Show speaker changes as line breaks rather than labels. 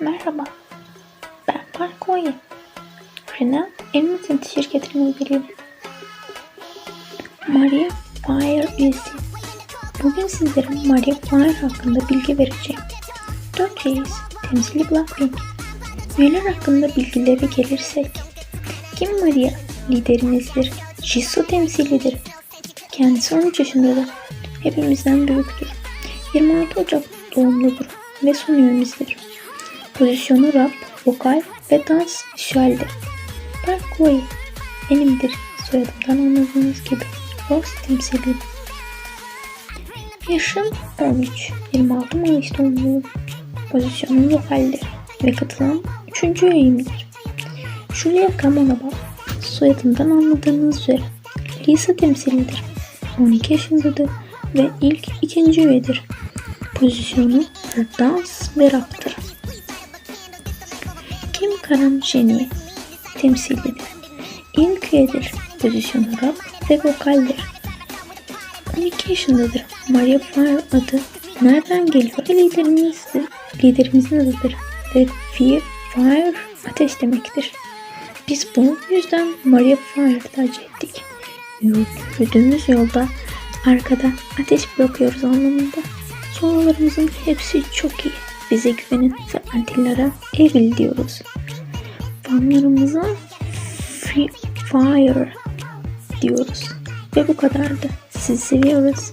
Merhaba, ben Mark Oye. Renault Elmatin şirketinin müdürüyüm. Maria Fire üyesi. Bugün sizlere Maria Fire hakkında bilgi vereceğim. 4 reis, temsili Blackpink. Üyeler hakkında bilgileri gelirsek. Kim Maria? Liderimizdir. Jisoo temsilidir. Kendisi 13 yaşındadır. Hepimizden büyüktür. 26 Ocak doğumludur ve son üyemizdir. Pozisyonu rap, vokal ve dans şaldir. Park Wei benimdir. Soyadımdan anladığınız gibi. Rose temsili. Yaşım 13. 26 Mayıs doğumluyum. Pozisyonum vokaldir ve katılan 3. üyeyimdir. Julia Kamonova. Soyadımdan anladığınız üzere. Lisa temsilidir. 12 yaşındadır ve ilk ikinci üyedir. Pozisyonu dans ve raptır. Kim Karan Jenny temsilidir. İlk üyedir. Pozisyonu rap ve vokaldir. 12 yaşındadır. Maria Fire adı nereden geliyor? Liderimizdir. Liderimizin adıdır. Ve Fear, Fire ateş demektir. Biz bu yüzden Maria Fire tercih ettik. Yürüdüğümüz yolda arkada ateş bırakıyoruz anlamında. Sorularımızın hepsi çok iyi. Bize güvenin ve antillara evil diyoruz. Fanlarımıza free fire diyoruz. Ve bu kadardı. Sizi seviyoruz.